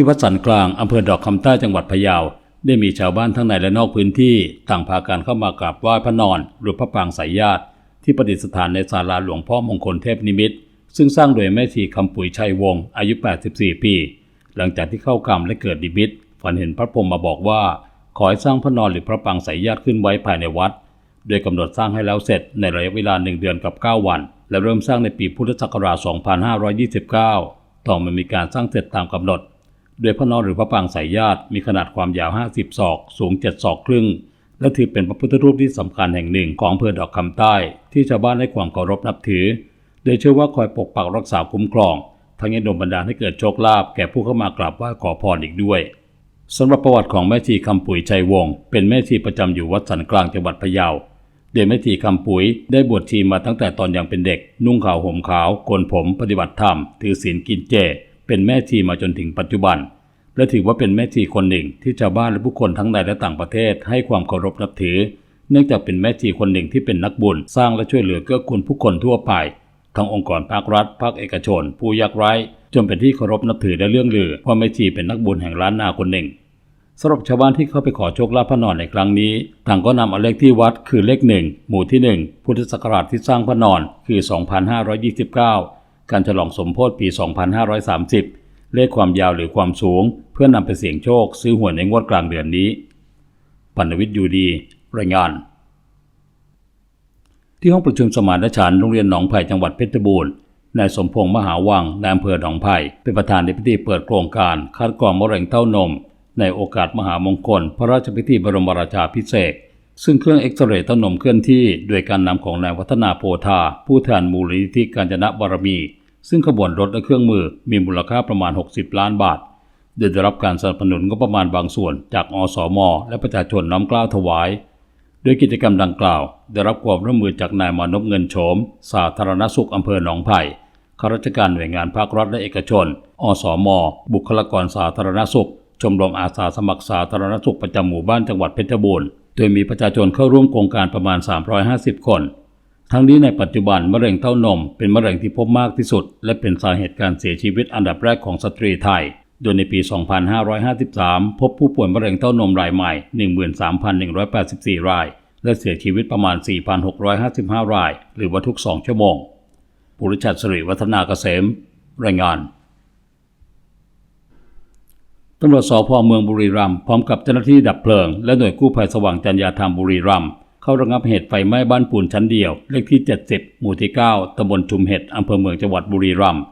ที่วัดสันกลางอำเภอดอกคำใต้จังหวัดพะเยา ได้มีชาวบ้านทั้งในและนอกพื้นที่ต่างพากันเข้ามากราบไหว้พระนอน หรือพระปางสายญาติ ที่ประดิษฐานในศาลาหลวงพ่อมงคลเทพนิมิตซึ่งสร้างโดยแม่ชีคำปุ๋ยชัยวงศ์อายุ 84 ปี หลังจากที่เข้ากรรมและเกิดดิมิตฝันเห็นพระพรหมมาบอกว่า ขอให้สร้างพระนอนหรือพระปางสายญาติขึ้นไว้ภายในวัด โดยกำหนดสร้างให้แล้วเสร็จในระยะเวลา 1 เดือนกับ 9 วัน และเริ่มสร้างในปีพุทธศักราช 2529 ต่อมามีการสร้างเสร็จตามกำหนด โดยพระนอนหรือพระปางสายญาติมีขนาดความยาว 50 ศอก สูง 7 ศอกครึ่ง และถือเป็นพระพุทธรูปที่สำคัญแห่งหนึ่งของอำเภอดอกคำใต้ ที่ชาวบ้านให้ความเคารพนับถือ โดยเชื่อว่าคอยปกปักรักษาคุ้มครอง ทั้งยังดลบันดาลให้เกิดโชคลาภแก่ผู้เข้ามากราบไหว้ขอพรอีกด้วยสำหรับประวัติของแม่ชีคำปุ๋ยชัยวงศ์เป็นแม่ชีประจำอยู่วัดสันกลางจังหวัดพะเยาโดยแม่ชีคำปุ๋ยได้บวชชีมาตั้งแต่ตอนยังเป็นเด็ก นุ่งขาวห่มขาวโกนผมปฏิบัติธรรม ถือศีลกินเจ เป็นแม่ชีมาจนถึงปัจจุบัน และถือว่าเป็นแม่ชีคนหนึ่งที่ชาวบ้านและผู้คนทั้งในและต่างประเทศให้ความเคารพนับถือ เนื่องจากเป็นแม่ชีคนหนึ่งที่เป็นนักบุญสร้างและช่วยเหลือเกื้อกูลผู้คนทั่วไป ทั้งองค์กรภาครัฐ ภาคเอกชน ผู้ยากไร้ จนเป็นที่เคารพนับถือและเรื่องลือว่าแม่ชีเป็นนักบุญแห่งล้านนาคนหนึ่งสำหรับชาวบ้านที่เข้าไปขอโชคลาภพระนอนในครั้งนี้ ต่างก็นำเอาเลขที่วัดคือเลขหนึ่งหมู่ที่หนึ่งพุทธศักราชที่สร้างพระนอนคือ 2529 การฉลองสมโพธิปี 2530 เลขความยาวหรือความสูง เพื่อนำไปเสี่ยงโชค ซื้อหวยในงวดกลางเดือนนี้ ปัณวิทย์อยู่ดี รายงาน ที่ห้องประชุมสมานฉันท์โรงเรียนหนองไผ่จังหวัดเพชรบูรณ์นายสมพงษ์มหาวังนายอำเภอหนองไผ่เป็นประธานในพิธีเปิดโครงการคัดกรองมะเร็งเต้านม ในโอกาสมหามงคล พระราชพิธีบรมราชาพิเศษซึ่งเครื่องเอ็กซเรย์เต้านมเคลื่อนที่ โดยการนำของนายวัฒนาโพธา ผู้แทนมูลนิธิการจนะบารมี ซึ่งขบวนรถและเครื่องมือมีมูลค่าประมาณ 60 ล้านบาท โดยได้รับการสนับสนุนงบประมาณบางส่วนจากอสม และประชาชนน้อมกล้าวถวาย โดยกิจกรรมดังกล่าว ได้รับความร่วมมือจากนายมานพเงินโฉม สาธารณสุขอำเภอหนองไผ่ข้าราชการหน่วยงานภาครัฐและเอกชน อสม บุคลากรสาธารณสุข ชมรมอาสาสมัครสาธารณสุขประจำหมู่บ้านจังหวัดเพชรบูรณ์ โดยมีประชาชนเข้าร่วมโครงการประมาณ 350 คน ทั้งนี้ในปัจจุบันมะเร็งเต้านม เป็นมะเร็งที่พบมากที่สุด และเป็นสาเหตุการเสียชีวิตอันดับแรกของสตรีไทย โดยในปี 2553 พบผู้ป่วยมะเร็งเต้านมรายใหม่ 13,184 ราย และเสียชีวิตประมาณ 4,655 ราย หรือว่าทุก 2 ชั่วโมงปุริชัดสิริวัฒนาเกษม รายงานตำรวจสพเมืองบุรีรัมย์พร้อมกับเจ้าหน้าที่ดับเพลิง และหน่วยกู้ภัยสว่างจัญญาธรรมบุรีรัมย์ เข้าระงับเหตุไฟไหม้บ้านปูนชั้นเดียว เลขที่ 70 หมู่ที่ 9ตำบลชุมเห็ดอำเภอเมืองจังหวัดบุรีรัมย์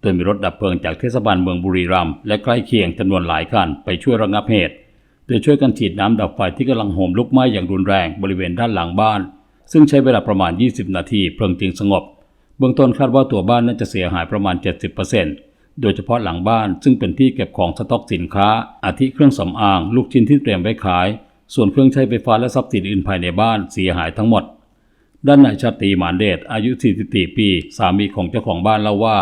โดยมีรถดับเพลิงจากเทศบาลเมืองบุรีรัมย์และใกล้เคียงจำนวนหลายคันไปช่วยระงับเหตุ โดยช่วยกันฉีดน้ำดับไฟที่กำลังโหมลุกไหม้อย่างรุนแรงบริเวณด้านหลังบ้าน ซึ่งใช้เวลาประมาณ 20 นาทีเพลิงจึงสงบ เบื้องต้นคาดว่าตัวบ้านน่าจะเสียหายประมาณ 70%โดยเฉพาะหลังบ้านซึ่งเป็นที่เก็บของสต็อกสินค้า อาทิเครื่องสำอาง ลูกชิ้นที่เตรียมไว้ขาย ส่วนเครื่องใช้ไฟฟ้าและทรัพย์สินอื่นภายในบ้านเสียหายทั้งหมด ด้านนายชาตรีหมานเดชอายุ 44 ปี สามีของเจ้าของบ้านเล่าว่า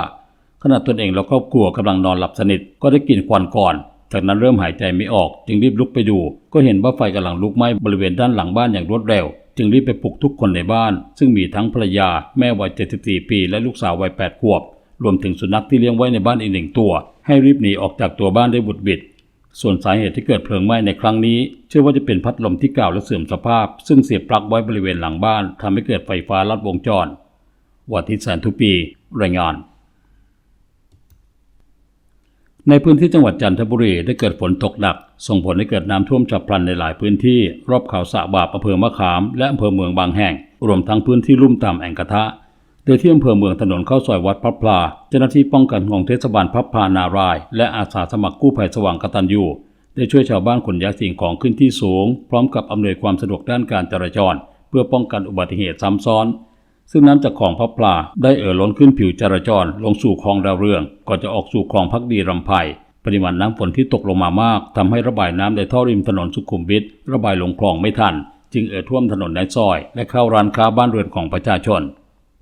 ขณะตนเองและครอบครัวกำลังนอนหลับสนิทก็ได้กลิ่นควันก่อน จากนั้นเริ่มหายใจไม่ออก จึงรีบลุกไปดู ก็เห็นว่าไฟกำลังลุกไหม้บริเวณด้านหลังบ้านอย่างรวดเร็ว จึงรีบไปปลุกทุกคนในบ้าน ซึ่งมีทั้งภรรยาแม่วัย 74 ปี และลูกสาววัย 8 ขวบรวมถึงสุนัขที่เลี้ยงไว้ในบ้านอีกหนึ่งตัว ให้รีบหนีออกจากตัวบ้านได้บุดบิด ส่วนสาเหตุที่เกิดเพลิงไหม้ในครั้งนี้ เชื่อว่าจะเป็นพัดลมที่เก่าและเสื่อมสภาพ ซึ่งเสียบปลั๊กไว้บริเวณหลังบ้านทำให้เกิดไฟฟ้าลัดวงจรวัทิตแสนทุปี รายงาน ในพื้นที่จังหวัดจันทบุรีได้เกิดฝนตกหนัก ส่งผลให้เกิดน้ำท่วมฉับพลันในหลายพื้นที่ รอบเขาสะบาบอำเภอมะขาม และอำเภอเมืองบางแห่ง รวมทั้งพื้นที่ลุ่มต่ำแอ่งกระทะ โดยที่อำเภอเมืองถนนเข้าซอยวัดพระพลา เจ้าหน้าที่ป้องกันของเทศบาลพระพลานาราย และอาสาสมัครกู้ภัยสว่างกตัญญูได้ช่วยชาวบ้านขนย้ายสิ่งของขึ้นที่สูง พร้อมกับอำนวยความสะดวกด้านการจราจร เพื่อป้องกันอุบัติเหตุซ้ำซ้อน ซึ่งน้ำจากคลองพระพลาได้เอ่อล้นขึ้นผิวจราจร ลงสู่คลองดาวเรือง ก่อนจะออกสู่คลองพักดีรำไพปริมาณน้ำฝนที่ตกลงมามากทำให้ระบายน้ำในท่อริมถนนสุขุมวิทระบายลงคลองไม่ทัน จึงเอ่อท่วมถนนในซอย และเข้าร้านค้าบ้านเรือนของประชาชน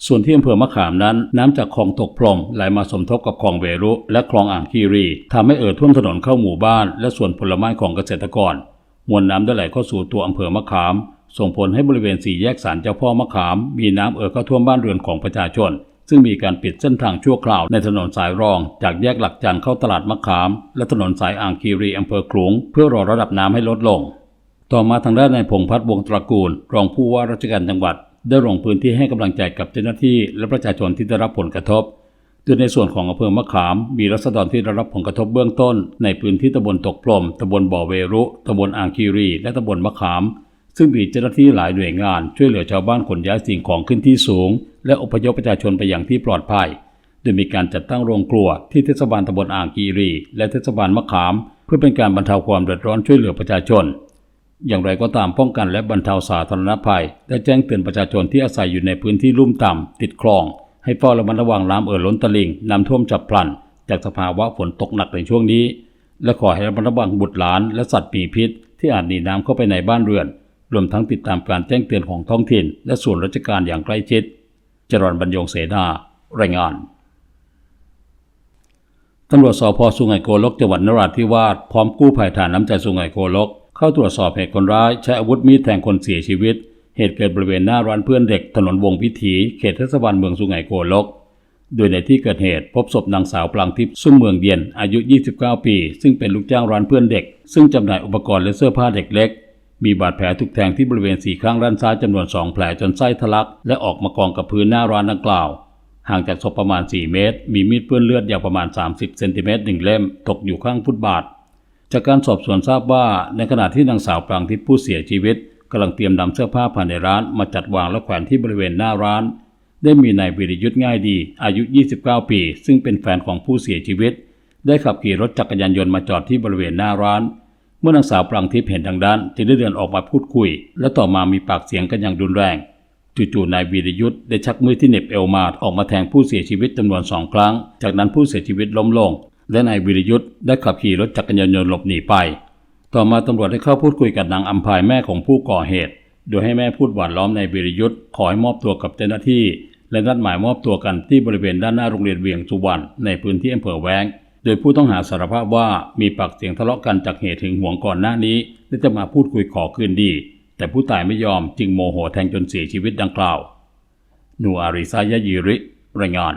ส่วนที่อำเภอมะขามนั้น น้ำจากคลองตกพรมไหลมาสมทบกับคลองเวรุและคลองอ่างคีรีทำให้เอ่อท่วมถนนเข้าหมู่บ้าน และส่วนผลไม้ของเกษตรกร มวลน้ำได้ไหลเข้าสู่ตัวอำเภอมะขาม ส่งผลให้บริเวณสี่แยกสารเจ้าพ่อมะขาม มีน้ำเอ่อเข้าท่วมบ้านเรือนของประชาชน ซึ่งมีการปิดเส้นทางชั่วคราวในถนนสายรอง จากแยกหลักจันทร์เข้าตลาดมะขาม และถนนสายอ่างคีรีอำเภอขลุงเพื่อรอระดับน้ำให้ลดลง ต่อมาทางด้านนายพงพัฒน์วงตระกูล รองผู้ว่าราชการจังหวัด ได้ลงพื้นที่ให้กำลังใจกับเจ้าหน้าที่และประชาชนที่ได้รับผลกระทบโดยในส่วนของอำเภอมะขาม มีรัษฎรที่ได้รับผลกระทบเบื้องต้น ในพื้นที่ตำบลตกพรมตำบลบ่อเวรุตำบลอ่างคีรี และตำบลมะขาม ซึ่งมีเจ้าหน้าที่หลายหน่วยงาน ช่วยเหลือชาวบ้านขนย้ายสิ่งของขึ้นที่สูง และอพยพประชาชนไปอย่างที่ปลอดภัย โดยมีการจัดตั้งโรงครัวที่เทศบาลตำบลอ่างคีรี และเทศบาลมะขาม เพื่อเป็นการบรรเทาความเดือดร้อนช่วยเหลือประชาชน อย่างไรก็ตามป้องกันและบรรเทาสาธารณภัย ได้แจ้งเตือนประชาชนที่อาศัยอยู่ในพื้นที่ลุ่มต่ำ ติดคลอง ให้เฝ้าระมัดระวังน้ำเอ่อล้นตลิ่งน้ำท่วมฉับพลัน จากสภาวะฝนตกหนักในช่วงนี้ และขอให้ระมัดระวังบุตรหลานและสัตว์ปีพิษ ที่อาจหนีน้ำเข้าไปในบ้านเรือน รวมทั้งติดตามการแจ้งเตือนของท้องถิ่น และส่วนราชการอย่างใกล้ชิดจรอนบรรยงเสนารายงานตำรวจสพสุไหงโกลกจังหวัดนราธิวาสพร้อมกู้ภัยฐานน้ำใจสุไหงโกลก เข้าตรวจสอบเหตุคนร้ายใช้อาวุธมีดแทงคนเสียชีวิต เหตุเกิดบริเวณหน้าร้านเพื่อนเด็กถนนวงพิถีเขตเทศบาลเมืองสุไหงโกลก โดยในที่เกิดเหตุพบศพนางสาวปรางทิพย์ซุ่มเมืองเย็นอายุ 29 ปี ซึ่งเป็นลูกจ้างร้านเพื่อนเด็ก ซึ่งจำหน่ายอุปกรณ์และเสื้อผ้าเด็กเล็ก มีบาดแผลถูกแทงที่บริเวณสี่ข้างด้านซ้ายจำนวน 2 แผลจนไส้ทะลัก และออกมากองกับพื้นหน้าร้านดังกล่าวห่างจากศพประมาณ 4 เมตร มีมีดเปื้อนเลือดยาวประมาณ 30 เซนติเมตรหนึ่งเล่ม ตกอยู่ข้างฟุตบาท จากการสอบสวนทราบว่าในขณะที่นางสาวปรางทิพย์ผู้เสียชีวิตกำลังเตรียมนำเสื้อผ้าภายในร้านมาจัดวางและแขวนที่บริเวณหน้าร้าน ได้มีนายวิริยุทธ์ง่ายดี อายุ 29 ปี ซึ่งเป็นแฟนของผู้เสียชีวิต ได้ขับขี่รถจักรยานยนต์มาจอดที่บริเวณหน้าร้าน เมื่อนางสาวปรางทิพย์เห็นดังนั้นจึงได้เดินออกมาพูดคุย และต่อมามีปากเสียงกันอย่างรุนแรงจู่ๆนายวีรยุทธ์ได้ชักมือที่เน็บเอวมาออกมาแทงผู้เสียชีวิตจำนวนสองครั้ง จากนั้นผู้เสียชีวิตล้มลง และนายวีรยุทธ์ได้ขับขี่รถจักรยานยนต์หลบหนีไป ต่อมาตำรวจได้เข้าพูดคุยกับนางอัมพายแม่ของผู้ก่อเหตุ โดยให้แม่พูดหวานล้อมนายวีรยุทธ์ขอให้มอบตัวกับเจ้าหน้าที่ และนัดหมายมอบตัวกันที่บริเวณด้านหน้าโรงเรียนเวียงสุวรรณในพื้นที่อำเภอแวงโดยผู้ต้องหาสารภาพว่ามีปากเสียงทะเลาะกันจากเหตุถึงห่วงก่อนหน้านี้และจะมาพูดคุยขอคืนดี แต่ผู้ตายไม่ยอมจึงโมโหแทงจนเสียชีวิตดังกล่าวนูอาริซายะยีริรายงาน